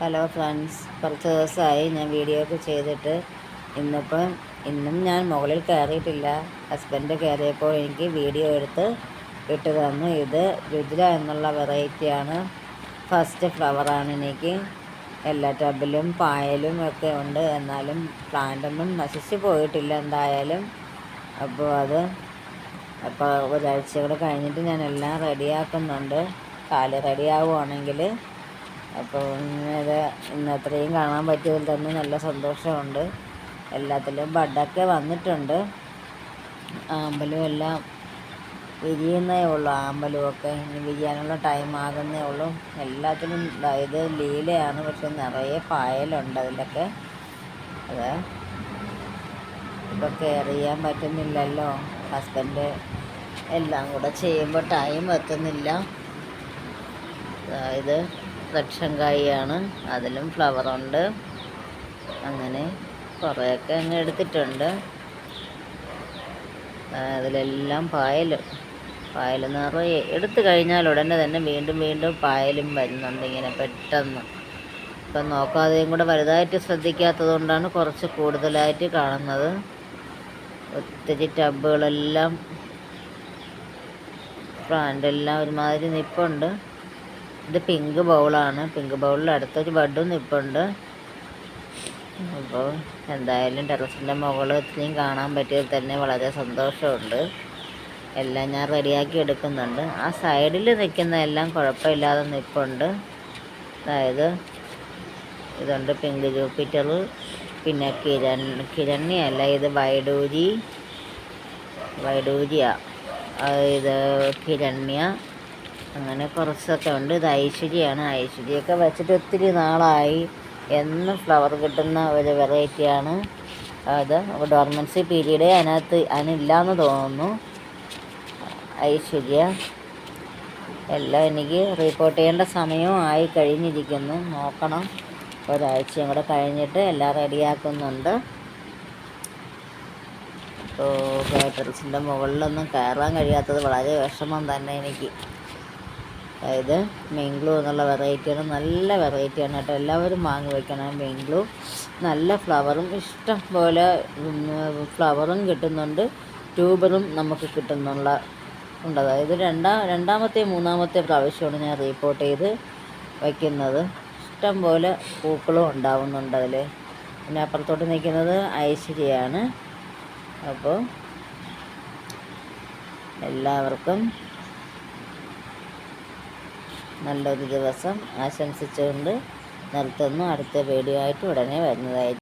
Hello friends കുറച്ച് ദിവസമായി ഞാൻ വീഡിയോ ഒക്കെ ചെയ്തിട്ട് ഇന്നിപ്പം ഇന്നും ഞാൻ മുകളിൽ കയറിയിട്ടില്ല. ഹസ്ബൻഡ് കയറിയപ്പോൾ എനിക്ക് വീഡിയോ എടുത്ത് ഇട്ട് തന്നു. ഇത് രുദ്ര എന്നുള്ള വെറൈറ്റിയാണ് ഫസ്റ്റ് ഫ്ലവറാണ് എനിക്ക്. എല്ലാ ടബിലും പായലും ഒക്കെ ഉണ്ട്. എന്നാലും പ്ലാന്റൊന്നും നശിച്ചു പോയിട്ടില്ല എന്തായാലും. അപ്പോൾ അത് അപ്പോൾ ഒരാഴ്ച കൂടെ കഴിഞ്ഞിട്ട് ഞാൻ എല്ലാം റെഡിയാക്കുന്നുണ്ട് കാൽ റെഡിയാവുകയാണെങ്കിൽ അപ്പോൾ ഇന്നത് ഇന്ന് അത്രയും കാണാൻ പറ്റിയതിൽ തന്നെ നല്ല സന്തോഷമുണ്ട്. എല്ലാത്തിലും ബഡൊക്കെ വന്നിട്ടുണ്ട്. ആമ്പലും എല്ലാം വിരിയുന്നേ ഉള്ളൂ ആമ്പലുമൊക്കെ ഇനി വിരിയാനുള്ള ടൈം ആകുന്നേ ഉള്ളൂ. എല്ലാത്തിലും ഇത് ലീലയാണ് പക്ഷെ നിറയെ പായലുണ്ട് അതിലൊക്കെ. അത്. ഇപ്പോൾ അറിയാൻ പറ്റുന്നില്ലല്ലോ. ഹസ്ബൻഡ് എല്ലാം കൂടെ ചെയ്യുമ്പോൾ ടൈം എത്തുന്നില്ല. ഇത് റക്ഷങ്കായാണ്. അതിലും ഫ്ലവറുണ്ട്. അങ്ങനെ കുറേയൊക്കെ അങ്ങ് എടുത്തിട്ടുണ്ട്. അതിലെല്ലാം പായൽ. പായൽ നിറയെ എടുത്തു കഴിഞ്ഞാൽ ഉടനെ തന്നെ വീണ്ടും വീണ്ടും പായലും വരുന്നുണ്ട് ഇങ്ങനെ പെട്ടെന്ന്. ഇപ്പം നോക്കാതെയും കൂടെ വലുതായിട്ട് ശ്രദ്ധിക്കാത്തത് കൊണ്ടാണ് കുറച്ച് കൂടുതലായിട്ട് കാണുന്നത്. ഒത്തിരി ടബുകളെല്ലാം പ്ലാന്റെല്ലാം ഒരുമാതിരി നിപ്പുണ്ട്. ഇത് പിങ്ക് ബൗളാണ് പിങ്ക് ബൗളിൽ അടുത്തൊരു ബഡും നിൽപ്പുണ്ട് അപ്പോൾ എന്തായാലും ടെറസിന്റെ മുകളിൽ ഇത്രയും കാണാൻ പറ്റിയത് തന്നെ വളരെ സന്തോഷമുണ്ട്. എല്ലാം ഞാൻ റെഡിയാക്കി എടുക്കുന്നുണ്ട്. ആ സൈഡിൽ നിൽക്കുന്ന എല്ലാം കുഴപ്പമില്ലാതെ നിൽപ്പുണ്ട് അതായത് ഇതുണ്ട് പിങ്ക് ജൂപ്പിറ്റർ പിന്നെ കിരൺ കിരണ്യല്ല ഇത് വൈഡൂരി വൈഡൂരിയാണ് ഇത് കിരണ്യ അങ്ങനെ കുറച്ചൊക്കെ ഉണ്ട്. ഇത് ഐശ്വര്യമാണ് ഐശ്വര്യമൊക്കെ വെച്ചിട്ട് ഒത്തിരി നാളായി. എന്നും ഫ്ലവർ കിട്ടുന്ന ഒരു വെറൈറ്റിയാണ് അത് ഡോർമൻസി പീരീഡ് അതിനകത്ത് അതിനില്ലാന്ന് തോന്നുന്നു. ഐശ്വര്യ. എല്ലാം എനിക്ക് റിപ്പോർട്ട് ചെയ്യേണ്ട സമയവും ആയി കഴിഞ്ഞിരിക്കുന്നു. നോക്കണം. ഒരാഴ്ചയും കൂടെ കഴിഞ്ഞിട്ട് എല്ലാം റെഡിയാക്കുന്നുണ്ട് അപ്പോൾ കേറ്ററിസിന്റെ മുകളിലൊന്നും കയറാൻ കഴിയാത്തത് വളരെ വിഷമം തന്നെ എനിക്ക്. അതായത് മെയിൻഗ്ലൂ എന്നുള്ള വെറൈറ്റിയാണ് നല്ല വെറൈറ്റിയാണ് കേട്ടോ. എല്ലാവരും വാങ്ങി വയ്ക്കണം മെയിൻഗ്ലൂ നല്ല ഫ്ലവറും ഇഷ്ടം പോലെ ഫ്ലവറും കിട്ടുന്നുണ്ട്. ട്യൂബറും നമുക്ക് കിട്ടുന്നുള്ള ഉണ്ട്. അതായത് രണ്ടാം രണ്ടാമത്തെ മൂന്നാമത്തെ പ്രാവശ്യമാണ് ഞാൻ റിപ്പോർട്ട് ചെയ്ത് വയ്ക്കുന്നത് ഇഷ്ടം പോലെ പൂക്കളും ഉണ്ടാവുന്നുണ്ട് അതിൽ പിന്നെ അപ്പുറത്തോട്ട് നിൽക്കുന്നത് ഐശ്വര്യയാണ്. അപ്പോൾ എല്ലാവർക്കും നല്ലൊരു ദിവസം ആശംസിച്ചുകൊണ്ട് നിർത്തുന്നു. അടുത്ത വീഡിയോ ആയിട്ട് ഉടനെ വരുന്നതായിരിക്കും.